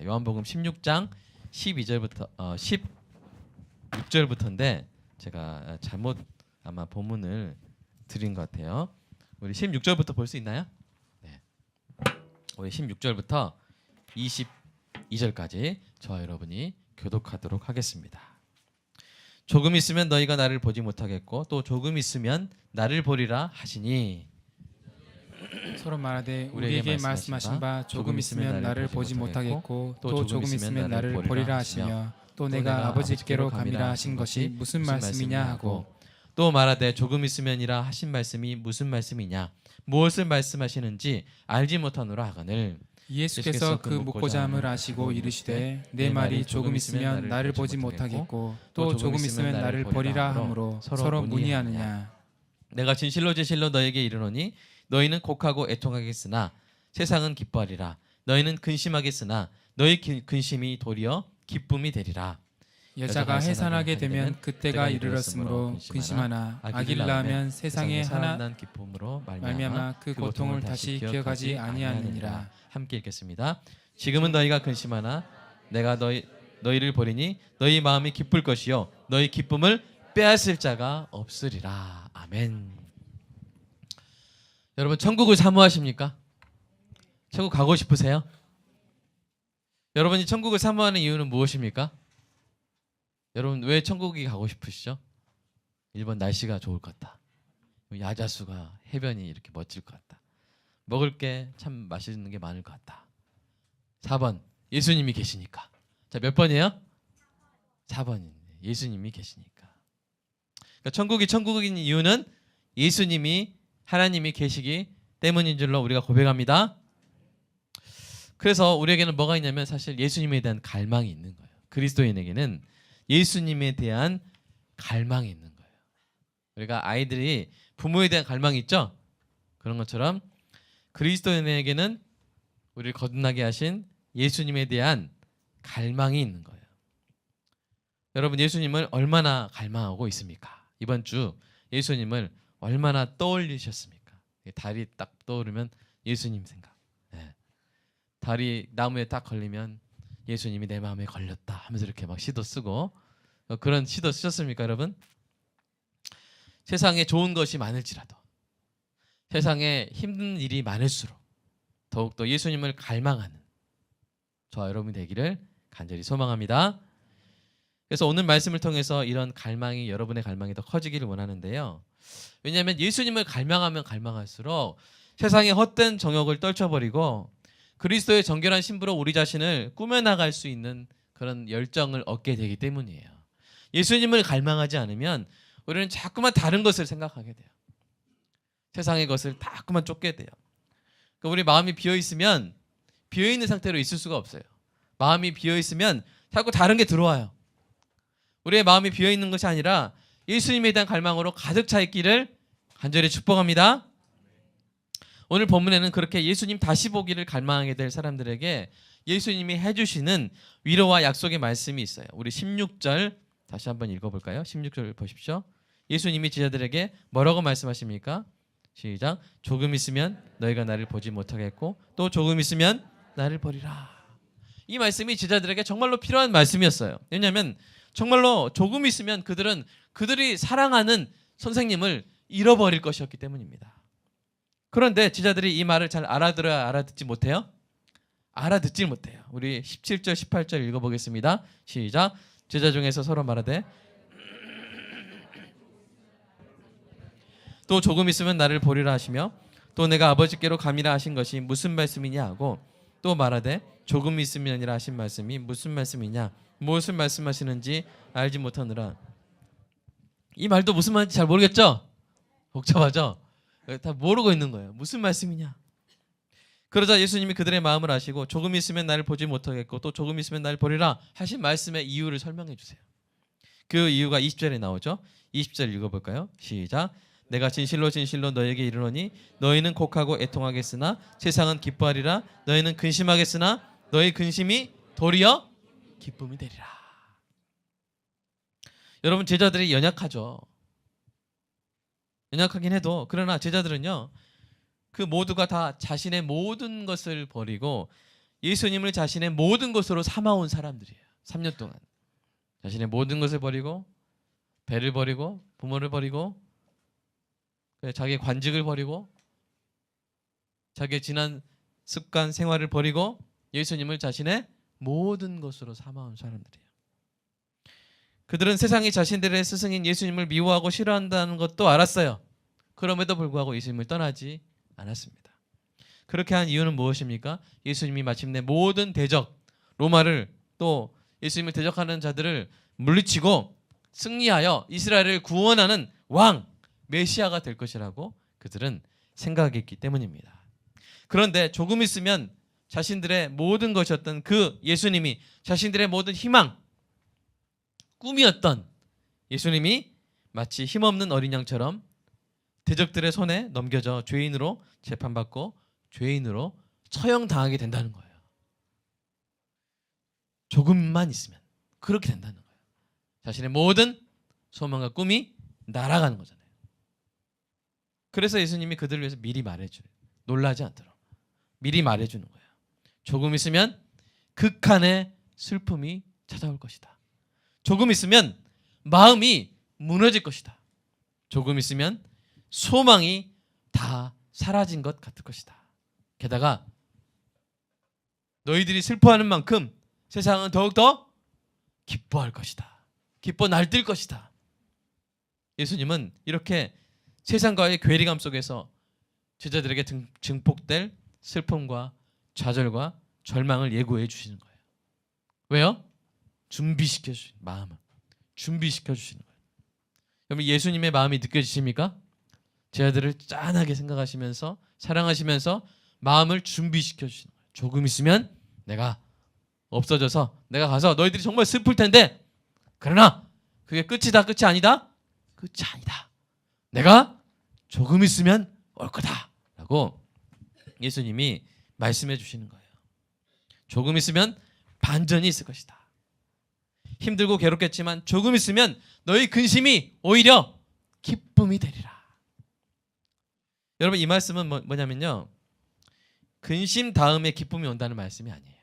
하겠습니다. 요한복음 16장 12절부터 어 16절부터인데 제가 잘못 아마 본문을 드린 것 같아요. 우리 16절부터 볼 수 있나요? 네. 우리 16절부터 22절까지 저와 여러분이 교독하도록 하겠습니다. 조금 있으면 너희가 나를 보지 못하겠고 또 조금 있으면 나를 보리라 하시니 서로 말하되 우리에게 말씀하신 바바 조금 있으면 나를 보지 못하겠고 또 조금 있으면 나를 보리라 하시며 또 내가 아버지께로 감이라 하신 것이 무슨 말씀이냐 하고 또 말하되 조금 있으면이라 하신 말씀이 무슨 말씀이냐? 무엇을 말씀하시는지 알지 못하노라 하거늘. 예수께서 그 묻고자 함을 아시고 이르시되 내 말이 조금 있으면 나를 보지 못하겠고 또 조금 있으면 나를 보리라 하므로 서로 문의하느냐. 내가 진실로 진실로 너에게 이르노니 너희는 곡하고 애통하겠으나 세상은 기뻐하리라 너희는 근심하겠으나 너희 기- 근심이 도리어 기쁨이 되리라 여자가 해산하게 되면 그때가 이르렀으므로 근심하나 아기를 낳으면 세상에 하나 난 기쁨으로 말미암아 그 고통을 다시 기억하지 아니하느니라 함께 읽겠습니다. 지금은 너희가 근심하나 내가 너희 너희를 보리니 너희 마음이 기쁠 것이요 너희 기쁨을 빼앗을 자가 없으리라. 아멘. 여러분 천국을 사모하십니까? 천국 가고 싶으세요? 여러분이 천국을 사모하는 이유는 무엇입니까? 여러분 왜 천국이 가고 싶으시죠? 1번 날씨가 좋을 것 같다. 야자수가 해변이 이렇게 멋질 것 같다. 먹을 게 참 맛있는 게 많을 것 같다. 4번 예수님이 계시니까. 자, 몇 번이에요? 4번. 예수님이 계시니까. 그러니까 천국이 천국인 이유는 예수님이 하나님이 계시기 때문인 줄로 우리가 고백합니다. 그래서 우리에게는 뭐가 있냐면 사실 예수님에 대한 갈망이 있는 거예요. 그리스도인에게는 예수님에 대한 갈망이 있는 거예요. 우리가 아이들이 부모에 대한 갈망이 있죠? 그런 것처럼 그리스도인에게는 우리를 거듭나게 하신 예수님에 대한 갈망이 있는 거예요. 여러분 예수님을 얼마나 갈망하고 있습니까? 이번 주 예수님을 얼마나 떠올리셨습니까? 달이 딱 떠오르면 예수님 생각. 예. 달이 나무에 딱 걸리면 예수님이 내 마음에 걸렸다 하면서 이렇게 막 시도 쓰고 어, 그런 시도 쓰셨습니까, 여러분? 세상에 좋은 것이 많을지라도 세상에 힘든 일이 많을수록 더욱더 예수님을 갈망하는 저와 여러분이 되기를 간절히 소망합니다. 그래서 오늘 말씀을 통해서 이런 갈망이 여러분의 갈망이 더 커지기를 원하는데요. 왜냐하면 예수님을 갈망하면 갈망할수록 세상의 헛된 정욕을 떨쳐버리고 그리스도의 정결한 신부로 우리 자신을 꾸며나갈 수 있는 그런 열정을 얻게 되기 때문이에요. 예수님을 갈망하지 않으면 우리는 자꾸만 다른 것을 생각하게 돼요. 세상의 것을 자꾸만 쫓게 돼요. 그러니까 우리 마음이 비어 있으면 비어 있는 상태로 있을 수가 없어요. 마음이 비어 있으면 자꾸 다른 게 들어와요. 우리의 마음이 비어 있는 것이 아니라 예수님에 대한 갈망으로 가득 차 있기를 간절히 축복합니다. 오늘 본문에는 그렇게 예수님 다시 보기를 갈망하게 될 사람들에게 예수님이 해주시는 위로와 약속의 말씀이 있어요. 우리 16절 다시 한번 읽어볼까요? 16절 보십시오. 예수님이 제자들에게 뭐라고 말씀하십니까? 시작. 조금 있으면 너희가 나를 보지 못하겠고 또 조금 있으면 나를 버리라. 이 말씀이 제자들에게 정말로 필요한 말씀이었어요. 왜냐하면 정말로 조금 있으면 그들은 그들이 사랑하는 선생님을 잃어버릴 것이었기 때문입니다. 그런데 제자들이 이 말을 잘 알아들어야 알아듣지 못해요? 알아듣지 못해요. 우리 17절 18절 읽어보겠습니다. 시작. 제자 중에서 서로 말하되 또 조금 있으면 나를 보리라 하시며 또 내가 아버지께로 감이라 하신 것이 무슨 말씀이냐 하고 또 말하되 조금 있으면이라 하신 말씀이 무슨 말씀이냐 무엇을 말씀하시는지 알지 못하느라 이 말도 무슨 말인지 잘 모르겠죠? 복잡하죠? 다 모르고 있는 거예요. 무슨 말씀이냐? 그러자 예수님이 그들의 마음을 아시고 조금 있으면 나를 보지 못하겠고 또 조금 있으면 나를 보리라 하신 말씀의 이유를 설명해 주세요. 그 이유가 20절에 나오죠. 20절 읽어볼까요? 시작. 내가 진실로 진실로 너에게 이르노니 너희는 곡하고 애통하겠으나 세상은 기뻐하리라 너희는 근심하겠으나 너희 근심이 도리어 기쁨이 되리라. 여러분 제자들이 연약하죠. 연약하긴 해도 그러나 제자들은요 그 모두가 다 자신의 모든 것을 버리고 예수님을 자신의 모든 것으로 삼아온 사람들이에요. 3년 동안 자신의 모든 것을 버리고 배를 버리고 부모를 버리고 자기의 관직을 버리고 자기의 지난 습관 생활을 버리고 예수님을 자신의 모든 것으로 삼아온 사람들이에요. 그들은 세상이 자신들의 스승인 예수님을 미워하고 싫어한다는 것도 알았어요. 그럼에도 불구하고 예수님을 떠나지 않았습니다. 그렇게 한 이유는 무엇입니까? 예수님이 마침내 모든 대적 로마를 또 예수님을 대적하는 자들을 물리치고 승리하여 이스라엘을 구원하는 왕 메시아가 될 것이라고 그들은 생각했기 때문입니다. 그런데 조금 있으면 자신들의 모든 것이었던 그 예수님이 자신들의 모든 희망 꿈이었던 예수님이 마치 힘없는 어린 양처럼 대적들의 손에 넘겨져 죄인으로 재판받고 죄인으로 처형당하게 된다는 거예요. 조금만 있으면 그렇게 된다는 거예요. 자신의 모든 소망과 꿈이 날아가는 거잖아요. 그래서 예수님이 그들을 위해서 미리 말해줘요. 놀라지 않도록 미리 말해주는 거예요. 조금 있으면 극한의 슬픔이 찾아올 것이다. 조금 있으면 마음이 무너질 것이다. 조금 있으면 소망이 다 사라진 것 같을 것이다. 게다가 너희들이 슬퍼하는 만큼 세상은 더욱더 기뻐할 것이다. 기뻐 날뛸 것이다. 예수님은 이렇게 세상과의 괴리감 속에서 제자들에게 등- 증폭될 슬픔과 좌절과 절망을 예고해 주시는 거예요. 왜요? 준비시켜 주신 마음을 준비시켜 주시는 거예요. 여러분 예수님의 마음이 느껴지십니까? 제자들을 짠하게 생각하시면서 사랑하시면서 마음을 준비시켜 주시는 거예요. 조금 있으면 내가 없어져서 내가 가서 너희들이 정말 슬플 텐데 그러나 그게 끝이다 끝이 아니다 끝이 아니다. 내가 조금 있으면 올 거다라고 예수님이 말씀해 주시는 거예요. 조금 있으면 반전이 있을 것이다. 힘들고 괴롭겠지만 조금 있으면 너희 근심이 오히려 기쁨이 되리라. 여러분 이 말씀은 뭐, 뭐냐면요. 근심 다음에 기쁨이 온다는 말씀이 아니에요.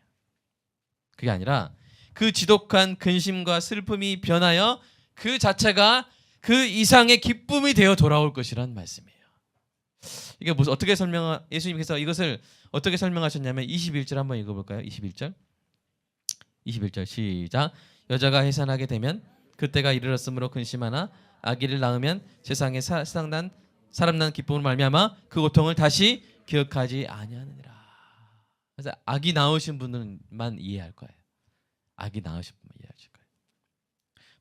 그게 아니라 그 지독한 근심과 슬픔이 변하여 그 자체가 그 이상의 기쁨이 되어 돌아올 것이라는 말씀이에요. 이게 무슨 어떻게 설명 예수님께서 이것을 어떻게 설명하셨냐면 21절 한번 읽어볼까요? 21절 21절 시작 여자가 해산하게 되면 그때가 이르렀으므로 근심하나 아기를 낳으면 세상에 사, 세상 난 사람 난 기쁨을 말미암아 그 고통을 다시 기억하지 아니하느니라. 그래서 아기 낳으신 분들만 이해할 거예요. 아기 낳으신 분만 이해하실 거예요.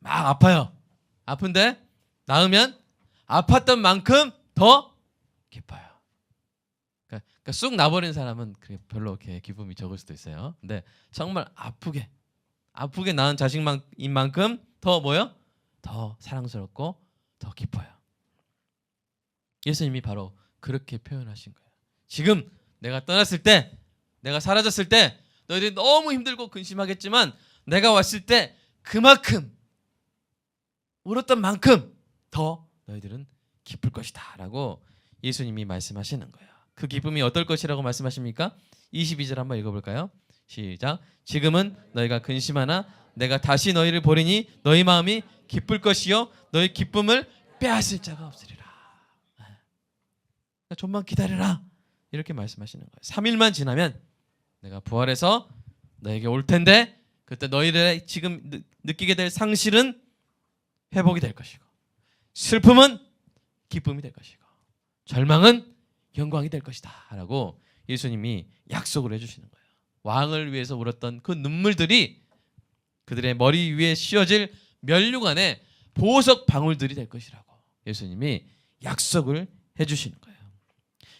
막 아파요. 아픈데 낳으면 아팠던 만큼 더 기뻐요. 그러니까, 쑥 나버린 사람은 별로 이렇게 기쁨이 적을 수도 있어요. 근데 정말 아프게 아프게 낳은 자식인 만큼 더 뭐요? 더 사랑스럽고 더 기뻐요. 예수님이 바로 그렇게 표현하신 거예요. 지금 내가 떠났을 때, 내가 사라졌을 때 너희들이 너무 힘들고 근심하겠지만 내가 왔을 때 그만큼 울었던 만큼 더 너희들은 기쁠 것이다라고 예수님이 말씀하시는 거예요. 그 기쁨이 어떨 것이라고 말씀하십니까? 22절 한번 읽어볼까요? 시작. 지금은 너희가 근심하나 내가 다시 너희를 보리니 너희 마음이 기쁠 것이요 너희 기쁨을 빼앗을 자가 없으리라. 네. 좀만 기다려라. 이렇게 말씀하시는 거예요. 3일만 지나면 내가 부활해서 너에게 올 텐데 그때 너희들의 지금 느, 느끼게 될 상실은 회복이 될 것이고 슬픔은 기쁨이 될 것이고 절망은 영광이 될 것이다 라고 예수님이 약속을 해 주시는 거예요. 왕을 위해서 울었던 그 눈물들이 그들의 머리 위에 씌어질 면류관에 보석 방울들이 될 것이라고 예수님이 약속을 해 주시는 거예요.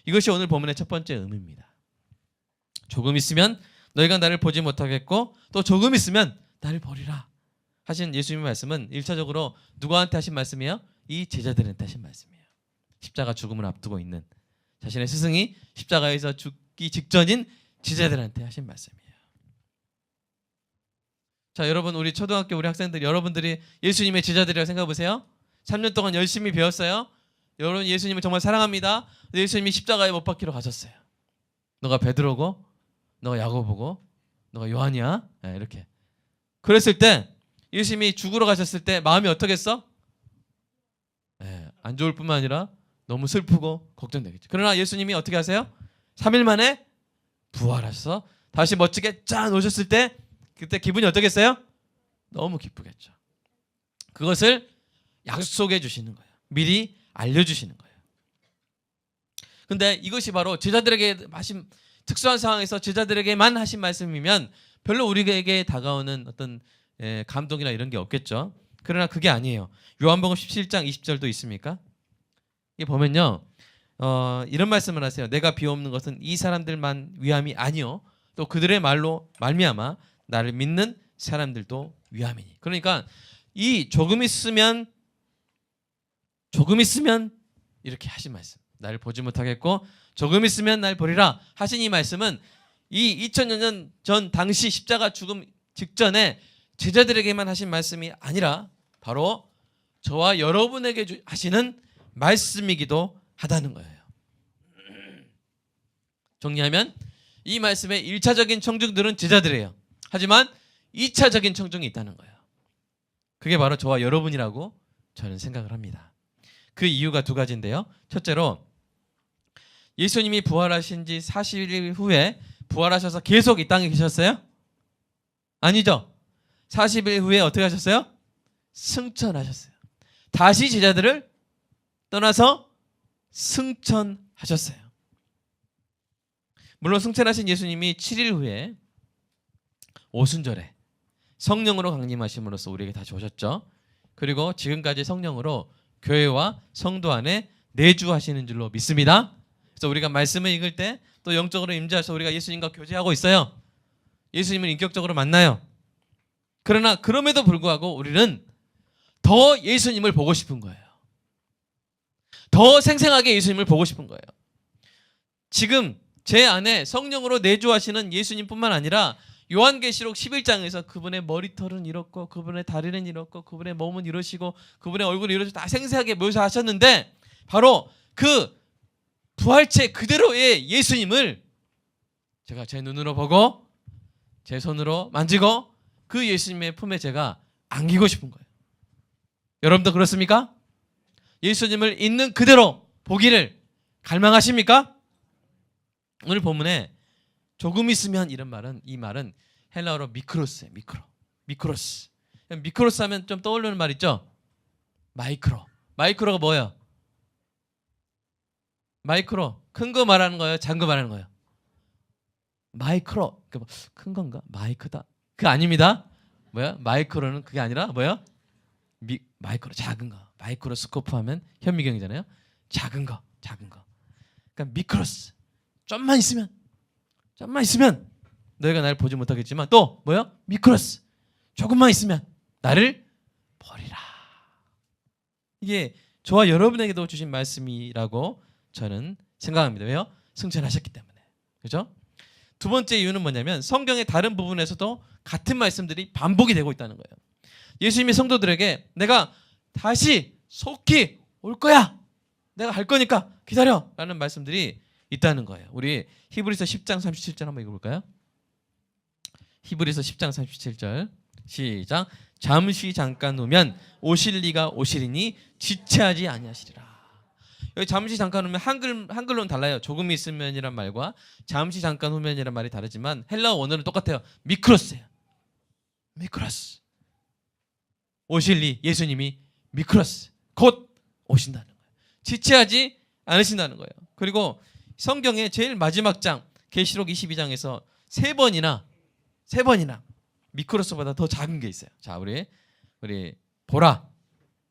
이것이 오늘 본문의 첫 번째 의미입니다. 조금 있으면 너희가 나를 보지 못하겠고 또 조금 있으면 나를 버리라 하신 예수님의 말씀은 일차적으로 누구한테 하신 말씀이에요? 이 제자들한테 하신 말씀이에요. 십자가 죽음을 앞두고 있는 자신의 스승이 십자가에서 죽기 직전인 제자들한테 하신 말씀이에요. 자, 여러분 우리 초등학교 우리 학생들 여러분들이 예수님의 제자들이라고 생각해 보세요. 3년 동안 열심히 배웠어요. 여러분 예수님을 정말 사랑합니다. 예수님이 십자가에 못 박히러 가셨어요. 너가 베드로고 너가 야고보고 너가 요한이야? 예, 이렇게. 그랬을 때 예수님이 죽으러 가셨을 때 마음이 어떻겠어? 예, 안 좋을 뿐만 아니라 너무 슬프고 걱정되겠죠. 그러나 예수님이 어떻게 하세요? 3일 만에 부활하셔서 다시 멋지게 짠 오셨을 때 그때 기분이 어떻겠어요? 너무 기쁘겠죠. 그것을 약속해 주시는 거예요. 미리 알려 주시는 거예요. 근데 이것이 바로 제자들에게 하신 특수한 상황에서 제자들에게만 하신 말씀이면 별로 우리에게 다가오는 어떤 예, 감동이나 이런 게 없겠죠. 그러나 그게 아니에요. 요한복음 17장 20절도 있습니까? 이게 보면요. 어, 이런 말씀을 하세요. 내가 비옵는 것은 이 사람들만 위함이 아니요. 또 그들의 말로 말미암아 나를 믿는 사람들도 위함이니. 그러니까 이 조금 있으면 조금 있으면 이렇게 하신 말씀. 나를 보지 못하겠고 조금 있으면 날 버리라 하신 이 말씀은 이 2000년 전 당시 십자가 죽음 직전에 제자들에게만 하신 말씀이 아니라 바로 저와 여러분에게 주- 하시는 말씀이기도 하다는 거예요. 정리하면 이 말씀의 1차적인 청중들은 제자들이에요. 하지만 2차적인 청중이 있다는 거예요. 그게 바로 저와 여러분이라고 저는 생각을 합니다. 그 이유가 두 가지인데요. 첫째로 예수님이 부활하신 지 40일 후에 부활하셔서 계속 이 땅에 계셨어요? 아니죠. 40일 후에 어떻게 하셨어요? 승천하셨어요. 다시 제자들을 떠나서 승천하셨어요. 물론 승천하신 예수님이 7일 후에 오순절에 성령으로 강림하심으로써 우리에게 다시 오셨죠. 그리고 지금까지 성령으로 교회와 성도 안에 내주하시는 줄로 믿습니다. 그래서 우리가 말씀을 읽을 때 또 영적으로 임재하셔서 우리가 예수님과 교제하고 있어요. 예수님을 인격적으로 만나요. 그러나 그럼에도 불구하고 우리는 더 예수님을 보고 싶은 거예요. 더 생생하게 예수님을 보고 싶은 거예요. 지금 제 안에 성령으로 내주하시는 예수님뿐만 아니라 요한계시록 11장에서 그분의 머리털은 이렇고 그분의 다리는 이렇고 그분의 몸은 이러시고 그분의 얼굴은 이러시고 다 생생하게 묘사하셨는데 바로 그 부활체 그대로의 예수님을 제가 제 눈으로 보고 제 손으로 만지고 그 예수님의 품에 제가 안기고 싶은 거예요. 여러분도 그렇습니까? 예수님을 있는 그대로 보기를 갈망하십니까? 오늘 본문에 조금 있으면 이런 말은 이 말은 헬라어로 미크로스예요. 미크로. 미크로스. 미크로스 하면 좀 떠오르는 말 있죠? 마이크로. 마이크로가 뭐예요? 마이크로. 큰 거 말하는 거예요? 작은 거 말하는 거예요? 마이크로. 그 뭐, 큰 건가? 마이크다. 그 아닙니다. 뭐야? 마이크로는 그게 아니라 뭐야? 미, 마이크로 작은 거. 마이크로스코프 하면 현미경이잖아요. 작은 거. 작은 거. 그러니까 미크로스. 좀만 있으면 좀만 있으면 너희가 나를 보지 못하겠지만 또 뭐요? 미크로스. 조금만 있으면 나를 버리라. 이게 저와 여러분에게도 주신 말씀이라고 저는 생각합니다. 왜요? 승천하셨기 때문에. 그죠? 두 번째 이유는 뭐냐면 성경의 다른 부분에서도 같은 말씀들이 반복이 되고 있다는 거예요. 예수님이 성도들에게 내가 다시 속히 올 거야. 내가 할 거니까 기다려. 라는 말씀들이 있다는 거예요. 우리 히브리서 10장 37절 한번 읽어볼까요? 히브리서 10장 37절 시작 잠시 잠깐 오면 오실 리가 오시리니 지체하지 아니하시리라. 여기 잠시 잠깐 오면 한글 한글로는 달라요. 조금 있으면이란 말과 잠시 잠깐 후면이란 말이 다르지만 헬라어 원어는 똑같아요. 미크로스예요. 미크로스. 오실 리 예수님이 미크로스 곧 오신다는 거예요. 지체하지 않으신다는 거예요. 그리고 성경의 제일 마지막 장 계시록 22장에서 세 번이나 세 번이나 미크로스보다 더 작은 게 있어요. 자, 우리 우리 보라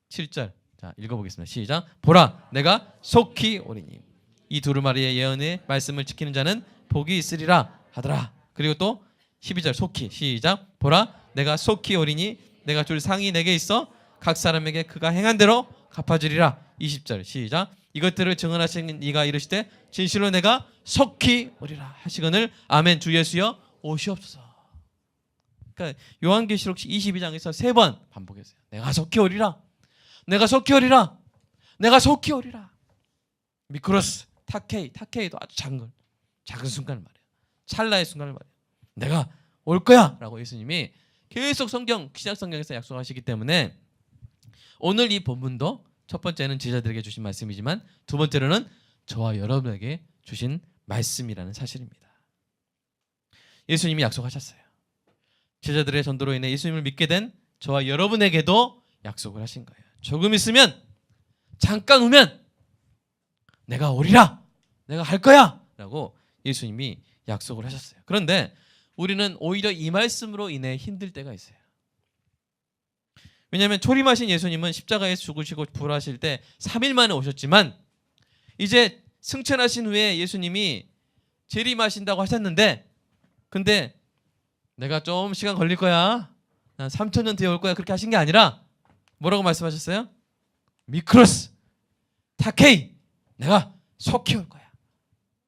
7절. 자, 읽어 보겠습니다. 시작. 보라 내가 속히 오리니. 이 두루마리의 예언의 말씀을 지키는 자는 복이 있으리라 하더라. 그리고 또 12절 속히 시작. 보라 내가 속히 오리니 내가 줄 상이 내게 있어 각 사람에게 그가 행한 대로 갚아주리라. 20절 시작. 이것들을 증언하신 이가 이르시되 진실로 내가 속히 오리라 하시거늘 아멘 주 예수여 오시옵소서. 그러니까 요한계시록 22장에서 세 번 반복했어요. 내가 속히 오리라. 내가 속히 오리라. 내가 속히 오리라. 미크로스, 타케이, 타케이도 아주 작은 걸. 작은 순간을 말이에요. 찰나의 순간을 말이에요. 내가 올 거야라고 예수님이 계속 성경 신약 성경에서 약속하시기 때문에 오늘 이 본문도 첫 번째는 제자들에게 주신 말씀이지만 두 번째로는 저와 여러분에게 주신 말씀이라는 사실입니다. 예수님이 약속하셨어요. 제자들의 전도로 인해 예수님을 믿게 된 저와 여러분에게도 약속을 하신 거예요. 조금 있으면 잠깐 후면 내가 오리라. 내가 할 거야라고 예수님이 약속을 하셨어요. 그런데 우리는 오히려 이 말씀으로 인해 힘들 때가 있어요. 왜냐하면 초림하신 예수님은 십자가에 죽으시고 부활하실 때 3일 만에 오셨지만 이제 승천하신 후에 예수님이 재림하신다고 하셨는데 근데 내가 좀 시간 걸릴 거야. 난 3천 년 뒤에 올 거야. 그렇게 하신 게 아니라 뭐라고 말씀하셨어요? 미크로스 타케이 내가 속히 올 거야.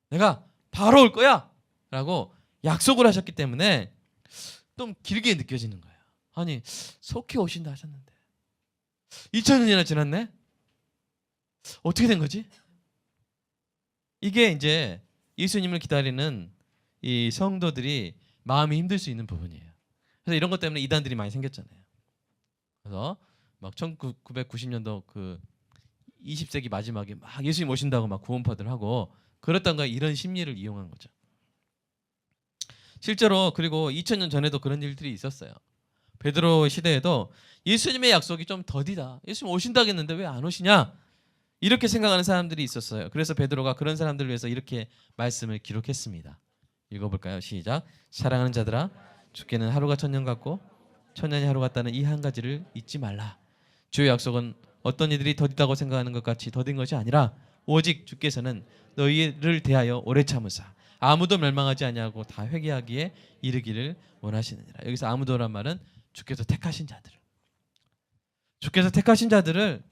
내가 바로 올 거야. 라고 약속을 하셨기 때문에 좀 길게 느껴지는 거예요. 아니 속히 오신다 하셨는데 2000년이나 지났네. 어떻게 된 거지? 이게 이제 예수님을 기다리는 이 성도들이 마음이 힘들 수 있는 부분이에요. 그래서 이런 것 때문에 이단들이 많이 생겼잖아요. 그래서 막 1990년도 그 20세기 마지막에 막 예수님 오신다고 막 구원파들 하고 거야 이런 심리를 이용한 거죠. 실제로 그리고 2000년 전에도 그런 일들이 있었어요. 베드로 시대에도 예수님의 약속이 좀 더디다. 예수님 오신다겠는데 왜 안 오시냐? 이렇게 생각하는 사람들이 있었어요. 그래서 베드로가 그런 사람들을 위해서 이렇게 말씀을 기록했습니다. 읽어볼까요? 시작. 사랑하는 자들아, 주께는 하루가 천년 같고 천년이 하루 같다는 이 한 가지를 잊지 말라. 주의 약속은 어떤 이들이 더디다고 생각하는 것 같이 더딘 것이 아니라 오직 주께서는 너희를 대하여 오래 참으사 아무도 멸망하지 아니하고 다 회개하기에 이르기를 원하시느니라. 여기서 아무도란 말은 주께서 택하신 자들. 주께서 택하신 자들을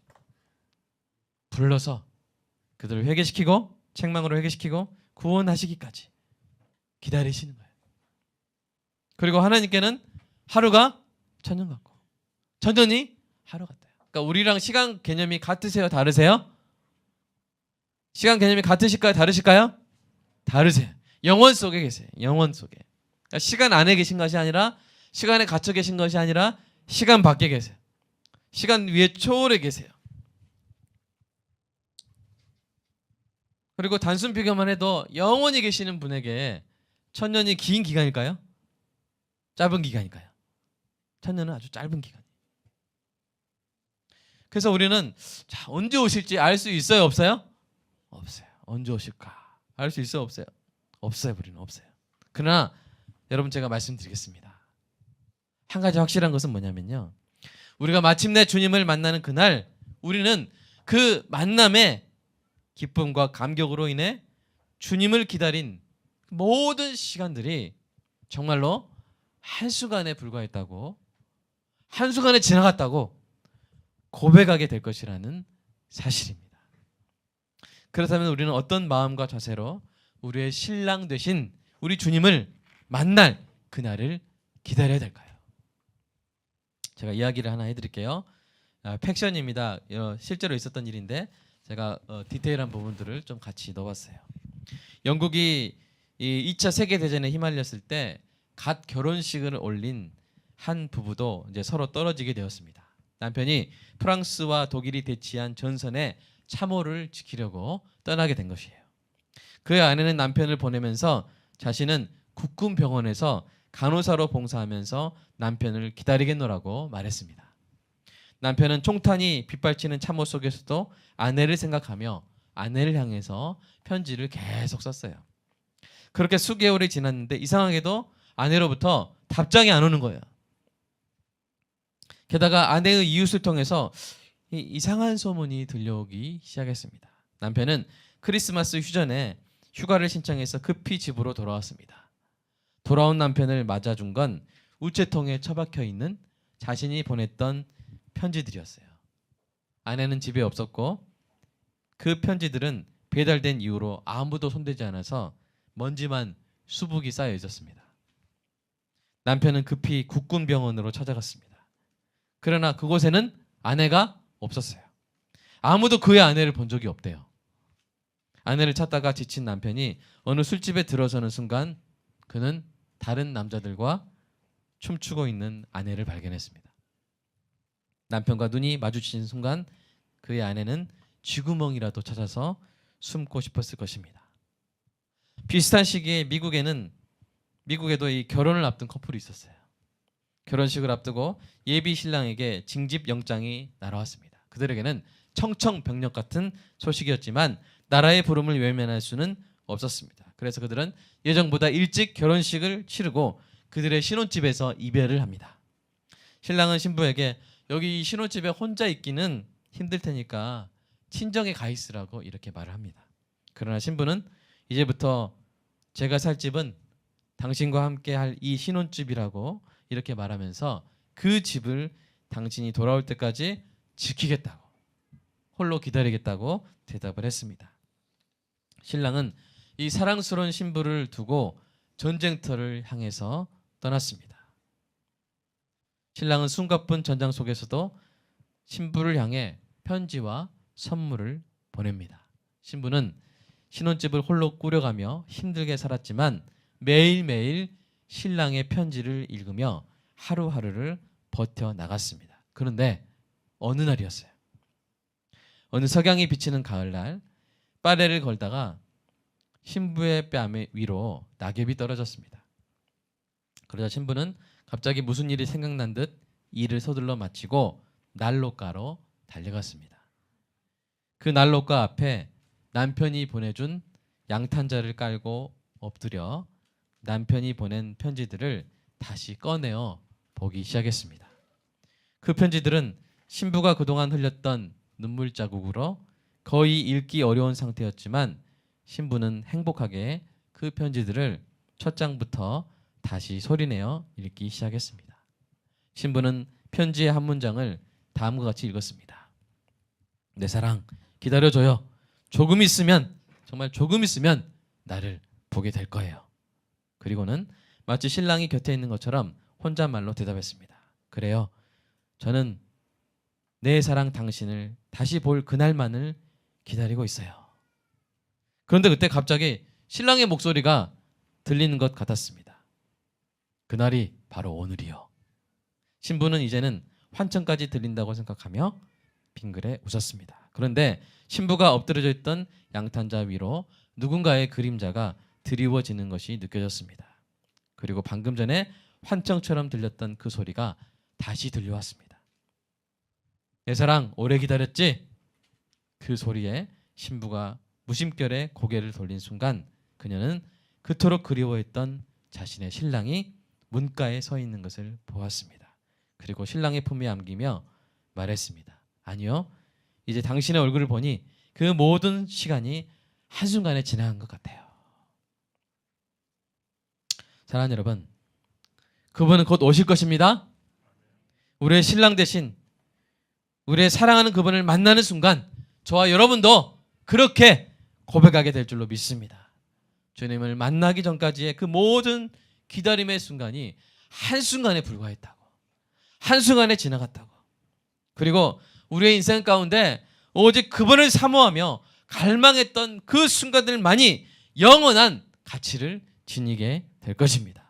불러서 그들을 회개시키고 책망으로 회개시키고 구원하시기까지 기다리시는 거예요. 그리고 하나님께는 하루가 천년 같고 천년이 하루 같아요. 그러니까 우리랑 시간 개념이 같으세요? 다르세요? 시간 개념이 같으실까요? 다르실까요? 다르세요. 영원 속에 계세요. 영원 속에. 그러니까 시간 안에 계신 것이 아니라 시간에 갇혀 계신 것이 아니라 시간 밖에 계세요. 시간 위에 초월해 계세요. 그리고 단순 비교만 해도 영원히 계시는 분에게 천년이 긴 기간일까요? 짧은 기간일까요? 천년은 아주 짧은 기간. 그래서 우리는 자, 언제 오실지 알 수 있어요, 없어요? 없어요. 언제 오실까? 알 수 있어요, 없어요? 없어요, 우리는 없어요. 그러나 여러분 제가 말씀드리겠습니다. 한 가지 확실한 것은 뭐냐면요. 우리가 마침내 주님을 만나는 그날 우리는 그 만남의 기쁨과 감격으로 인해 주님을 기다린 모든 시간들이 정말로 한순간에 불과했다고 한순간에 지나갔다고 고백하게 될 것이라는 사실입니다. 그렇다면 우리는 어떤 마음과 자세로 우리의 신랑 되신 우리 주님을 만날 그날을 기다려야 될까요? 제가 이야기를 하나 해드릴게요. 아, 팩션입니다. 어, 실제로 있었던 일인데 제가 어, 디테일한 부분들을 좀 같이 넣어봤어요. 영국이 이 2차 세계 대전에 휘말렸을 때 갓 결혼식을 올린 한 부부도 이제 서로 떨어지게 되었습니다. 남편이 프랑스와 독일이 대치한 전선에 참호를 지키려고 떠나게 된 것이에요. 그의 아내는 남편을 보내면서 자신은 국군 병원에서 간호사로 봉사하면서 남편을 기다리겠노라고 말했습니다. 남편은 총탄이 빗발치는 참호 속에서도 아내를 생각하며 아내를 향해서 편지를 계속 썼어요. 그렇게 수개월이 지났는데 이상하게도 아내로부터 답장이 안 오는 거예요. 게다가 아내의 이웃을 통해서 이 이상한 소문이 들려오기 시작했습니다. 남편은 크리스마스 휴전에 휴가를 신청해서 급히 집으로 돌아왔습니다. 돌아온 남편을 맞아준 건 우체통에 처박혀 있는 자신이 보냈던 편지들이었어요. 아내는 집에 없었고 그 편지들은 배달된 이후로 아무도 손대지 않아서 먼지만 수북이 쌓여 있었습니다. 남편은 급히 국군 병원으로 찾아갔습니다. 그러나 그곳에는 아내가 없었어요. 아무도 그의 아내를 본 적이 없대요. 아내를 찾다가 지친 남편이 어느 술집에 들어서는 순간 그는 다른 남자들과 춤추고 있는 아내를 발견했습니다. 남편과 눈이 마주치는 순간 그의 아내는 쥐구멍이라도 찾아서 숨고 싶었을 것입니다. 비슷한 시기에 미국에는 미국에도 이 결혼을 앞둔 커플이 있었어요. 결혼식을 앞두고 예비 신랑에게 징집 영장이 날아왔습니다. 그들에게는 청청병력 같은 소식이었지만 나라의 부름을 외면할 수는 없었습니다. 그래서 그들은 예정보다 일찍 결혼식을 치르고 그들의 신혼집에서 이별을 합니다. 신랑은 신부에게 여기 이 신혼집에 혼자 있기는 힘들 테니까 친정에 가 있으라고 이렇게 말을 합니다. 그러나 신부는 이제부터 제가 살 집은 당신과 함께 할 이 신혼집이라고 이렇게 말하면서 그 집을 당신이 돌아올 때까지 지키겠다고 홀로 기다리겠다고 대답을 했습니다. 신랑은 이 사랑스러운 신부를 두고 전쟁터를 향해서 떠났습니다. 신랑은 숨가쁜 전장 속에서도 신부를 향해 편지와 선물을 보냅니다. 신부는 신혼집을 홀로 꾸려가며 힘들게 살았지만 매일매일 신랑의 편지를 읽으며 하루하루를 버텨 나갔습니다. 그런데 어느 날이었어요. 어느 석양이 비치는 가을날 빨래를 걸다가 신부의 뺨 위로 낙엽이 떨어졌습니다. 그러자 신부는 갑자기 무슨 일이 생각난 듯 일을 서둘러 마치고 난로가로 달려갔습니다. 그 난로가 앞에 남편이 보내준 양탄자를 깔고 엎드려 남편이 보낸 편지들을 다시 꺼내어 보기 시작했습니다. 그 편지들은 신부가 그동안 흘렸던 눈물 자국으로 거의 읽기 어려운 상태였지만 신부는 행복하게 그 편지들을 첫 장부터 다시 소리내어 읽기 시작했습니다. 신부는 편지의 한 문장을 다음과 같이 읽었습니다. 내 사랑 기다려줘요. 조금 있으면 정말 조금 있으면 나를 보게 될 거예요. 그리고는 마치 신랑이 곁에 있는 것처럼 혼잣말로 대답했습니다. 그래요. 저는 내 사랑 당신을 다시 볼 그날만을 기다리고 있어요. 그런데 그때 갑자기 신랑의 목소리가 들리는 것 같았습니다. 그날이 바로 오늘이요. 신부는 이제는 환청까지 들린다고 생각하며 빙그레 웃었습니다. 그런데 신부가 엎드려져 있던 양탄자 위로 누군가의 그림자가 드리워지는 것이 느껴졌습니다. 그리고 방금 전에 환청처럼 들렸던 그 소리가 다시 들려왔습니다. 내 사랑 오래 기다렸지? 그 소리에 신부가 무심결에 고개를 돌린 순간 그녀는 그토록 그리워했던 자신의 신랑이 문가에 서 있는 것을 보았습니다. 그리고 신랑의 품에 안기며 말했습니다. 아니요. 이제 당신의 얼굴을 보니 그 모든 시간이 한순간에 지나간 것 같아요. 사랑하는 여러분, 그분은 곧 오실 것입니다. 우리의 신랑 대신 우리의 사랑하는 그분을 만나는 순간 저와 여러분도 그렇게 고백하게 될 줄로 믿습니다. 주님을 만나기 전까지의 그 모든 기다림의 순간이 한순간에 불과했다고. 한순간에 지나갔다고. 그리고 우리의 인생 가운데 오직 그분을 사모하며 갈망했던 그 순간들만이 영원한 가치를 지니게 될 것입니다.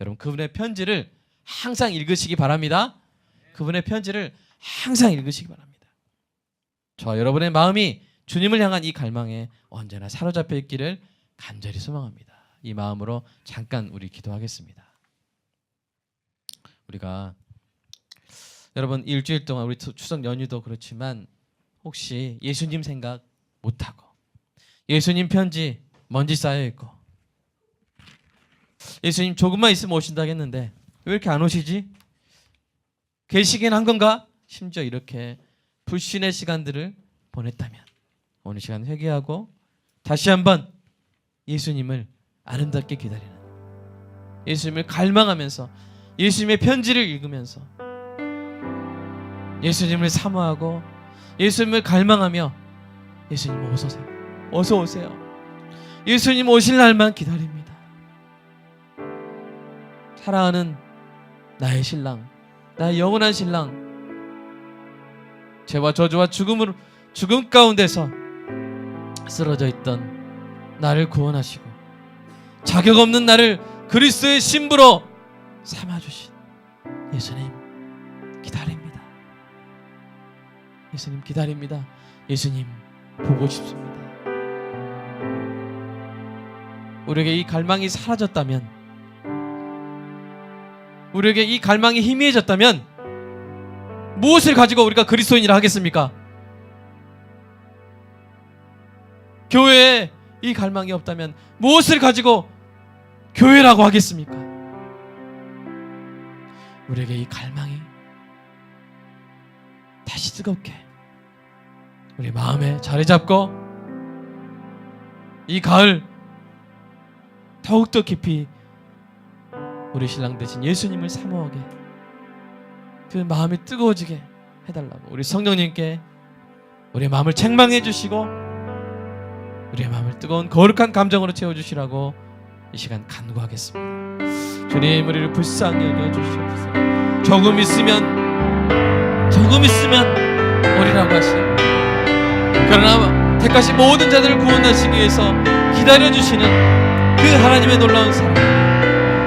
여러분 그분의 편지를 항상 읽으시기 바랍니다. 그분의 편지를 항상 읽으시기 바랍니다. 저와 여러분의 마음이 주님을 향한 이 갈망에 언제나 사로잡혀 있기를 간절히 소망합니다. 이 마음으로 잠깐 우리 기도하겠습니다. 우리가 여러분 일주일 동안 우리 추석 연휴도 그렇지만 혹시 예수님 생각 못 하고 예수님 편지 먼지 쌓여 있고 예수님 조금만 있으면 오신다겠는데 왜 이렇게 안 오시지? 계시긴 한 건가? 심지어 이렇게 불신의 시간들을 보냈다면 오늘 시간 회개하고 다시 한번 예수님을 아름답게 기다리는 예수님을 갈망하면서 예수님의 편지를 읽으면서 예수님을 사모하고 예수님을 갈망하며 예수님 어서 오세요. 어서 오세요. 예수님 오실 날만 기다립니다. 사랑하는 나의 신랑, 나의 영원한 신랑, 죄와 저주와 죽음으로 죽음 가운데서 쓰러져 있던 나를 구원하시고 자격 없는 나를 그리스도의 신부로 삼아 주신 예수님 기다립니다. 예수님 기다립니다. 예수님 보고 싶습니다. 우리에게 이 갈망이 사라졌다면 우리에게 이 갈망이 희미해졌다면 무엇을 가지고 우리가 그리스도인이라 하겠습니까? 교회에 이 갈망이 없다면 무엇을 가지고 교회라고 하겠습니까? 우리에게 이 갈망이 다시 뜨겁게 우리 마음에 자리 잡고 이 가을 더욱더 깊이 우리 신랑 대신 예수님을 사모하게 그 마음이 뜨거워지게 해달라고 우리 성령님께 우리의 마음을 책망해 주시고 우리의 마음을 뜨거운 거룩한 감정으로 채워주시라고 이 시간 간구하겠습니다. 주님 우리를 불쌍히 여겨 주시옵소서. 조금 있으면 조금 있으면 오리라고 하시오. 그러나 택하신 모든 자들을 구원하시기 위해서 기다려 주시는 그 하나님의 놀라운 사랑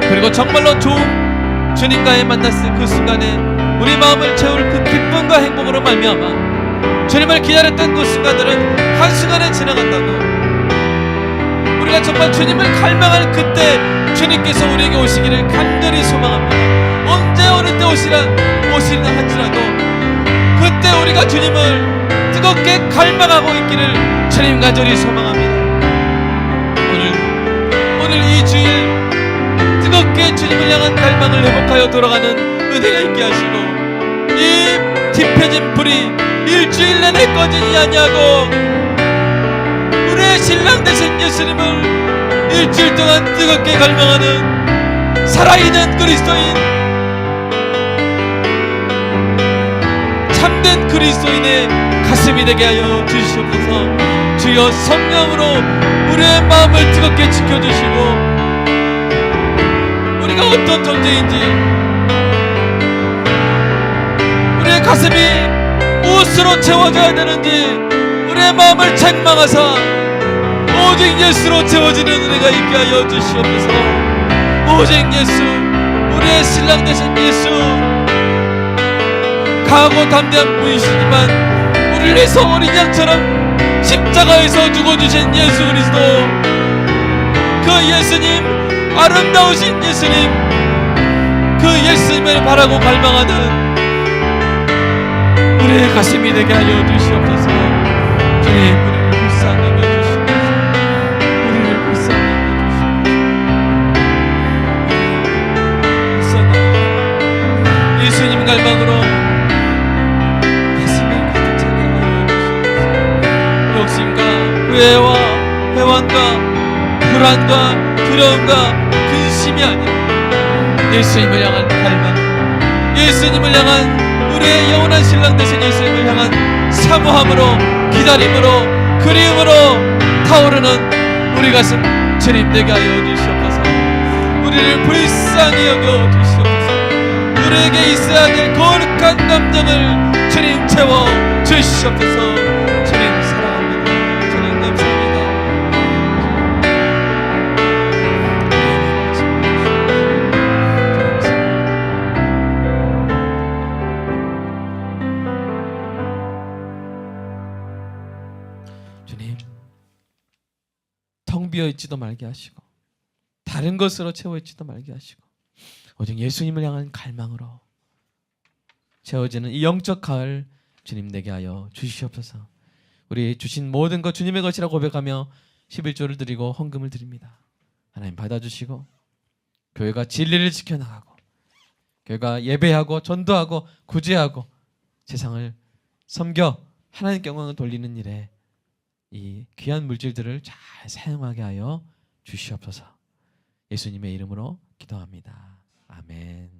그리고 정말로 좋은 주님과의 만났을 그 순간에 우리 마음을 채울 그 기쁨과 행복으로 말미암아 주님을 기다렸던 그 순간들은 한순간에 지나간다고. 우리가 정말 주님을 갈망할 그때 주님께서 우리에게 오시기를 간절히 소망합니다. 언제 어느 때 오시라 오시나 할지라도 그때 우리가 주님을 뜨겁게 갈망하고 있기를 주님 간절히 소망합니다. 오늘 오늘 이 주일 뜨겁게 주님을 향한 갈망을 회복하여 돌아가는 은혜가 있게 하시고 이 딥혀진 불이 일주일 내내 꺼지지 아니하고 우리의 신랑 되신 예수님을 일주일 동안 뜨겁게 갈망하는 살아있는 그리스도인 참된 그리스도인의 가슴이 되게 하여 주시옵소서. 주여 성령으로 우리의 마음을 뜨겁게 지켜주시고 우리가 어떤 존재인지 가슴이 무엇으로 채워져야 되는지 우리의 마음을 책망하사 오직 예수로 채워지는 은혜가 있게 하여 주시옵소서. 오직 예수 우리의 신랑 되신 예수. 강하고 담대한 분이시지만 우리를 위해서 어린 양처럼 십자가에서 죽어주신 예수 그리스도. 그 예수님 아름다우신 예수님 그 예수님을 바라고 갈망하는 우리의 가슴이 되게 하여 주시옵소서. 주님 우리를 불쌍히 여주시옵소서. 우리를 불쌍히 여주시옵소서. 예수님 갈망으로 가슴이 가득 차게 하여 주시옵소서. 욕심과 후회와 회환과 불안과 두려움과 근심이 아니라 예수님을 향한 갈망 예수님을 향한 우리의 영원한 신랑 되신 예수님을 향한 사모함으로 기다림으로 그리움으로 타오르는 우리 가슴 주님 되게 하여 주시옵소서. 우리를 불쌍히 여겨 주시옵소서. 우리에게 있어야 될 거룩한 감정을 주님 채워 주시옵소서 있지도 말게 하시고 다른 것으로 채워 있지도 말게 하시고 오직 예수님을 향한 갈망으로 채워지는 이 영적 가을 주님 되게 하여 주시옵소서. 우리 주신 모든 것 주님의 것이라 고백하며 11조를 드리고 헌금을 드립니다. 하나님 받아주시고 교회가 진리를 지켜나가고 교회가 예배하고 전도하고 구제하고 세상을 섬겨 하나님께 영광을 돌리는 일에 이 귀한 물질들을 잘 사용하게 하여 주시옵소서. 예수님의 이름으로 기도합니다. 아멘.